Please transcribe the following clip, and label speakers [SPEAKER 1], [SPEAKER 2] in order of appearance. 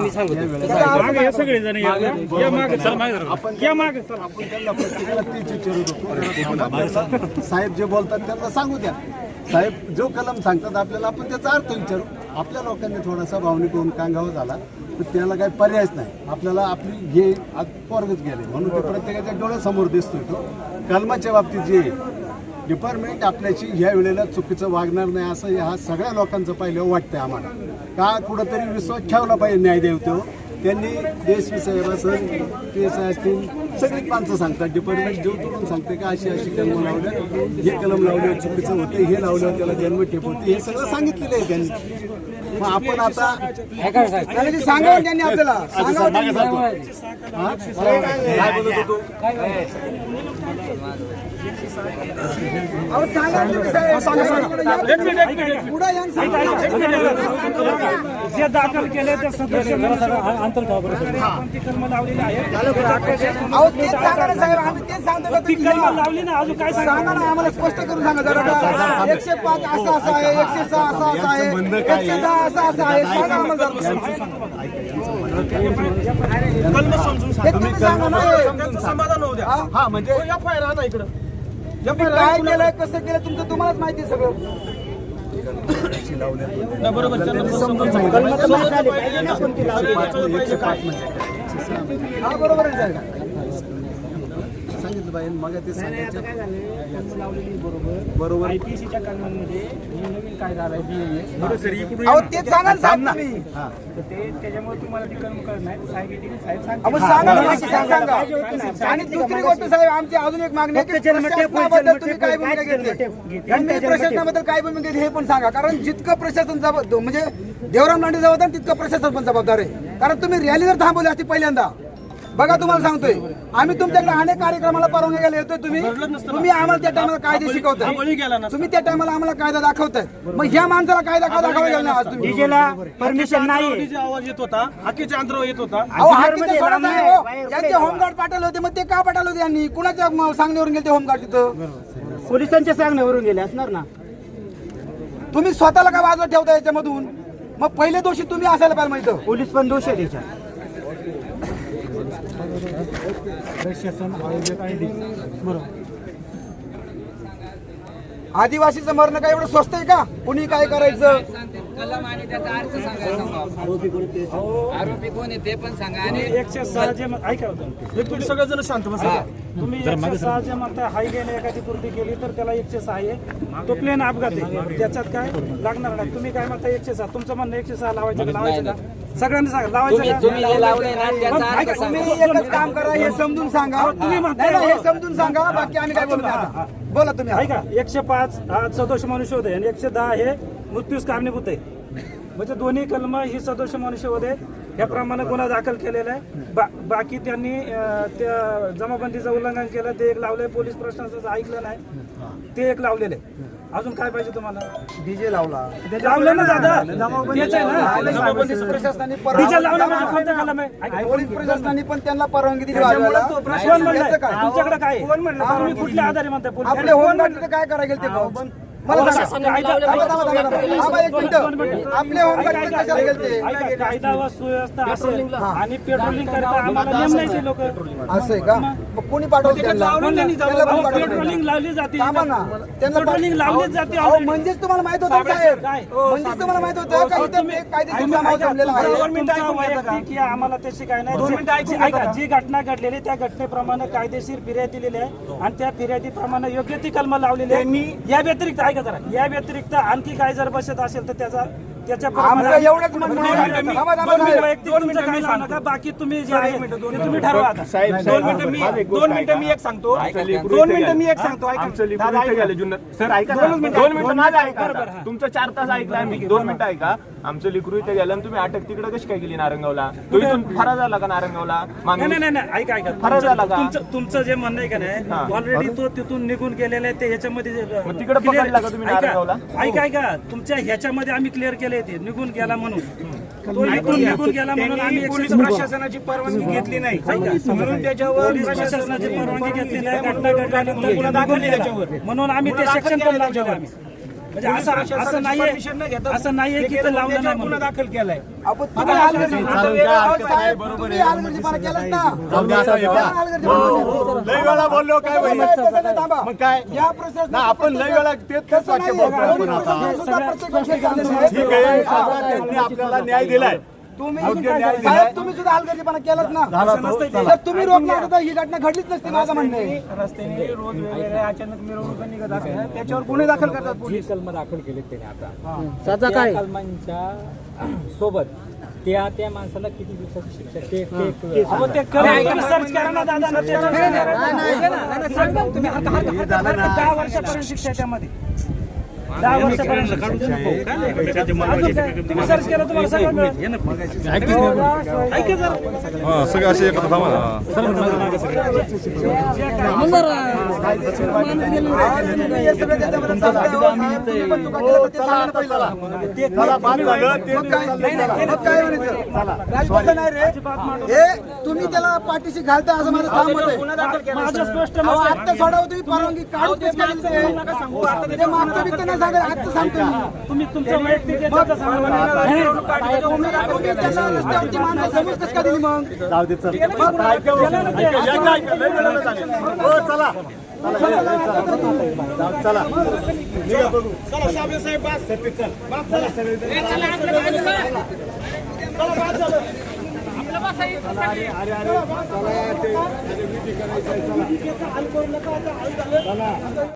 [SPEAKER 1] मी सांगतो.
[SPEAKER 2] हे सगळे जण
[SPEAKER 3] साहेब जे बोलतात त्यांना सांगू द्या. साहेब जो कलम सांगतात आपल्याला आपण त्याचा अर्थ विचारू. आपल्या लोकांनी थोडासा भावनिक होऊन कांगावा झाला तर त्याला काही पर्यायच नाही. आपल्याला आपली हे आज पोरगच गेले. म्हणून ते प्रत्येकाच्या डोळ्यासमोर दिसतोय तो. कलमाच्या बाबतीत जे डिपार्टमेंट आपल्याशी ह्या वेळेला चुकीचं वागणार नाही असं ह्या सगळ्या लोकांचं पाहिलं वाटतं आम्हाला. का कुठंतरी विश्वास ठेवला पाहिजे न्यायदेवतो त्यांनी देश साहेब केस पी एस आय असतील सगळी माणसं सांगतात डिपार्टमेंट जीव तोडून सांगते का अशी अशी कलम लावल्या हे कलम लावले चुकीचं होते हे लावलं त्याला जन्मठेप होते हे सगळं सांगितलेलं आहे त्यांनी. मग आपण आता
[SPEAKER 4] सांगा त्यांनी आपल्याला?
[SPEAKER 3] काय बोलत होतो.
[SPEAKER 2] जे दाखल केले ते सदस्य कलम लावलेली आहे
[SPEAKER 4] तेच सांगा ना साहेब आम्ही तेच सांगतो का
[SPEAKER 2] ती
[SPEAKER 4] तुम्ही?
[SPEAKER 2] कलम लावली ना अजून काय
[SPEAKER 4] सांगा?
[SPEAKER 2] सांगा
[SPEAKER 4] ना आम्हाला स्पष्ट करून सांगा जरा. का. एकशे पाच असं असं आहे एकशे सहा असं असं आहे एकशे दहा असं असं आहे. सांगा आम्हाला
[SPEAKER 2] कलम समजून सांग.
[SPEAKER 4] जरा. तुम्ही सांगा ना.
[SPEAKER 2] त्यांचं समाधान होऊ द्या.
[SPEAKER 3] हा म्हणजे
[SPEAKER 2] एफ आय आर इकडं.
[SPEAKER 4] तुम्ही काय केलंय कसं केलं तुमचं तुम्हालाच माहिती आहे सगळं.
[SPEAKER 2] नाही, बरोबर त्यांना समजून सांग. समजलं पाहिजे ना.
[SPEAKER 3] एकशे पाच म्हणजे
[SPEAKER 4] हा बरोबर आहे साहेब.
[SPEAKER 3] पाहिजे मग ते सांगायचं. बरोबर.
[SPEAKER 2] आयपीसीच्या कलमांमध्ये ही नवीन कायदा आलाय BAS. बरोबर सर इकडून
[SPEAKER 4] अहो तेच सांगा ना साहेब तुम्ही.
[SPEAKER 3] हा.
[SPEAKER 2] तर ते त्याच्यामुळे तुम्हाला ती कलम कळत नाही. साहेब येतील साहेब
[SPEAKER 4] अहो
[SPEAKER 2] सांगतील.
[SPEAKER 4] सांगा ना नक्की सांगा. आणि दुसरी गोष्ट साहेब आमची अजून एक मागणी आहे की प्रशासनाबद्दल तुम्ही काय भूमिका घेतली? आणि प्रशासनाबद्दल काय भूमिका घेतली हे पण सांगा. कारण जितकं प्रशासन जबाब म्हणजे देवराम लांडे जबाबदार तितकं प्रशासन पण जबाबदार आहे. कारण तुम्ही रॅली जर थांबवली असती पहिल्यांदा बघा तुम्हाला सांगतोय. आम्ही तुमच्याकडे अनेक कार्यक्रमाला परवानगी घ्यायला येतोय तुम्ही. तुम्ही आम्हाला त्या टायमाला कायदे शिकवताय.
[SPEAKER 2] गेला.
[SPEAKER 4] तुम्ही त्या टायमाला आम्हाला कायदा दाखवताय. मग ह्या माणसाला कायदा का दाखवायला गेला नाही आज तुम्ही?
[SPEAKER 2] डीजेला परमिशन नाही आवाज येत होता. हाकेच्या अंतरावर येत होता.
[SPEAKER 4] अहो हाकीचं सोडत आहे, हो. यांचे होमगार्ड पाठवले होते मग ते का पाठवले होते यांनी? कुणाच्या म- सांगण्यावरून गेले ते होमगार्ड तिथं?
[SPEAKER 1] पोलिसांच्या सांगण्यावरून गेले असणार ना?
[SPEAKER 4] तुम्ही स्वतःला काय बाजूला ठेवता याच्यामधून? मग पहिले दोषी तुम्ही असायला पाहिजे माहिती
[SPEAKER 1] पोलीस पण दोष आहे त्याच्यात.
[SPEAKER 4] आदिवासीचं मरण काय एवढं स्वस्त आहे का? कुणी काय करायचं?
[SPEAKER 5] कलम आणि त्याचा अर्थ सांगायला आरोपी कोण आहे ते पण सांगा आणि
[SPEAKER 2] एकशे सहा जे मत- ऐका होतं एक मिनिट सगळं जण शांत बसा. तुम्ही एकशे सहा जे म्हणता हाय गेले एखादी कृती केली तर त्याला एकशे सहा आहे. तो प्लेन अपघात आहे. त्याच्यात काय? लागणार नाही. तुम्ही काय म्हणता एकशे सहा? तुमचं म्हणणं एकशे सहा लावायचं का? लावायचं का? सगळ्यांनी सांगा. लावायचं
[SPEAKER 5] तुम्ही
[SPEAKER 2] का?
[SPEAKER 5] तुम्ही जे लावलंय ना
[SPEAKER 2] पण
[SPEAKER 5] त्याचा
[SPEAKER 2] ऐका,
[SPEAKER 5] अर्थ सांगा.
[SPEAKER 4] तुम्ही एकच काम करा हे समजून सांगा.
[SPEAKER 2] तुम्ही
[SPEAKER 4] नाही, नाही, हे समजून सांगा. बाकी आम्ही काय बोलतो आता? बोला तुम्ही.
[SPEAKER 2] ऐका एकशे पाच हा सदोष मनुष्य होते आणि एकशे दहा हे मृत्यूस कारणीभूत आहे. म्हणजे दोन्ही कलम ही सदोष मनुष्य होते. याप्रमाणे गुन्हा दाखल केलेला आहे. बा, बाकी त्यांनी त्या जमाबंदीचं उल्लंघन केलं ते एक लावलंय पोलीस प्रशासनाचं ऐकलं नाही. ते एक लावलेलं आहे अजून काय पाहिजे तुम्हाला?
[SPEAKER 4] डीजे लावला.
[SPEAKER 2] लावलं ना दादा. डीजे लावलं म्हणजे
[SPEAKER 4] परवानगी
[SPEAKER 2] कोणतं कलम आहे ऐका,
[SPEAKER 4] पोलीस प्रशासनाने पण त्यांना परवानगी दिली?
[SPEAKER 2] तुमच्याकडे काय? तुम्ही कुठल्या आधारे म्हणताय?
[SPEAKER 4] काय करायला ते? मला सांगा. थांबा, थांबा, थांबा, थांबा. थांबा एक मिनिटं. आपले होमगार्ड
[SPEAKER 2] ऐका,
[SPEAKER 4] कशाला
[SPEAKER 2] ऐका,
[SPEAKER 4] गेलते
[SPEAKER 2] ऐका, कायदा व सुव्यवस्था असेल आणि पेट्रोलिंग करता आम्हाला नेम नाही ते लोक.
[SPEAKER 4] असं आहे का? मग कोणी पाठवलं त्यांना? त्यांना पण पाठवलं.
[SPEAKER 2] पेट्रोलिंग लावली जाते
[SPEAKER 4] थांबा ना. त्यांना
[SPEAKER 2] पेट्रोलिंग लावलीच जाते
[SPEAKER 4] अहो,
[SPEAKER 2] already.
[SPEAKER 4] म्हणजेच तुम्हाला माहीत होतं साहेब? म्हणजेच तुम्हाला माहीत होतं? का इथं कायदेशीर
[SPEAKER 2] आम्हाला त्याची काय नाही. दोन मिनिटं ऐका. जी घटना घडलेली त्या घटनेप्रमाणे कायदेशीर फिर्याद दिलेली आहे आणि त्या फिर्यादीप्रमाणे योग्य ती कलम लावलेली आहे या व्यतिरिक्त ऐका जरा. या व्यतिरिक्त आणखी काय जर बसत असेल तर त्याचा
[SPEAKER 4] आमचं एवढंच म्हणणं आहे. थांबा, थांबा,
[SPEAKER 2] बाकी तुम्ही जे आहे ते तुम्ही ठरवा आता.
[SPEAKER 6] दोन मिनिटं मी दोन मिनिटं मी एक सांगतो. दोन मिनिटं मी एक सांगतो ऐका. दादा, ऐका. सर ऐका. ना. दोन मिनिटं माझं ऐका. आता. तुमचं चार तास ऐकलं आम्ही. दोन मिनिटं ऐका. आमचं लिकरू इथे गेलं आणि तुम्ही अटक तिकडे कशी काय गेली नारंगावला? तो इथून फरार झाला का नारंगावला?
[SPEAKER 2] नाही
[SPEAKER 6] माणूस
[SPEAKER 2] नाही नाही, नाही ऐका ऐका.
[SPEAKER 6] फरक झाला
[SPEAKER 2] तुमचं
[SPEAKER 6] का?
[SPEAKER 2] तुमचं- तुमचं जे म्हणणं आहे का नाही ऑलरेडी तो तिथून निघून गेलेला आहे ते ह्याच्यामध्ये जे-
[SPEAKER 6] मग तिकडं
[SPEAKER 2] clear-
[SPEAKER 6] पकडला का तुम्ही
[SPEAKER 2] ऐका? ऐका ऐका. तुमच्या ह्याच्यामध्ये आम्ही क्लिअर केले ते निघून गेला म्हणून. तो इथून निघून गेला म्हणून आम्ही
[SPEAKER 6] पोलीस प्रशासनाची परवानगी घेतली नाही म्हणून त्याच्यावर
[SPEAKER 2] प्रशासनाची परवानगी घेतली नाही. घटना घडली म्हणून गुन्हा दाखल केला. म्हणून आम्ही ते सेक्शन पण आहे आम्ही. म्हणजे असं असं नाहीये असं नाहीये की ते लावलं नाही गुन्हा दाखल केलाय.
[SPEAKER 4] आपण
[SPEAKER 3] वेळा बोललो काय. मग काय?
[SPEAKER 4] या प्रशासनात
[SPEAKER 3] ना आपण लय वेळा तेच वाक्य आपण आता. ठीक आहे आता त्यांनी आपल्याला न्याय दिलाय.
[SPEAKER 4] तुम्ही
[SPEAKER 3] योग्य न्याय दिलाय.
[SPEAKER 4] साहेब तुम्ही सुद्धा हलगर्जीपणा केलात ना.
[SPEAKER 3] झाला तो, चला.
[SPEAKER 4] जर तुम्ही तर ही घटना घडलीच नसती माझं म्हणणं आहे.
[SPEAKER 2] रस्त्याने रोज वेगवेगळ्या अचानक मिरवणुका निघत असल्या त्याच्यावर गुन्हे दाखल करतात पोलीस
[SPEAKER 7] कलम दाखल केले त्याने आता.
[SPEAKER 1] सजा
[SPEAKER 7] त्या
[SPEAKER 1] काय?
[SPEAKER 7] कलमांच्या सोबत त्या त्या माणसाला किती दिवसाची शिक्षा ते ते
[SPEAKER 2] सर्च करा ना दादा तुम्ही. दहा वर्षापर्यंत शिक्षा त्यामध्ये. दहा वर्षापर्यंत केलं तुम्हाला सगळं मिळेल. ऐका जरा.
[SPEAKER 8] सगळे असे एकत्र थांबा ना
[SPEAKER 4] हे हो, तुम्ही हे त्याला पाठीशी घालता असं माझं काम मत आहे
[SPEAKER 2] माझं स्पष्ट
[SPEAKER 4] अहो,
[SPEAKER 2] मत आहे.
[SPEAKER 4] आत्ता सोडावं तुम्ही परवानगी काढून ते. मागचं नाही सांगा आजचं सांगतो मी.
[SPEAKER 2] तुम्ही तुमचं वैयक्तिक याच्यात सांगा.
[SPEAKER 4] तुम्ही तुम्ही त्यांना रस्त्यावरती माणसं समज कसं काय दिली मग?
[SPEAKER 3] जाऊ दे चल. ऐका हो. ऐका, ऐका, ऐका. लय वेळा झाले. हो चला. चला ये, ये, चला जाऊ, चला. निघा बघू. चला साहेब बस. सतीश, चल. चला. सगळे अरे अरे अरे. चला ते अरे विधी करायचं आहे, चला.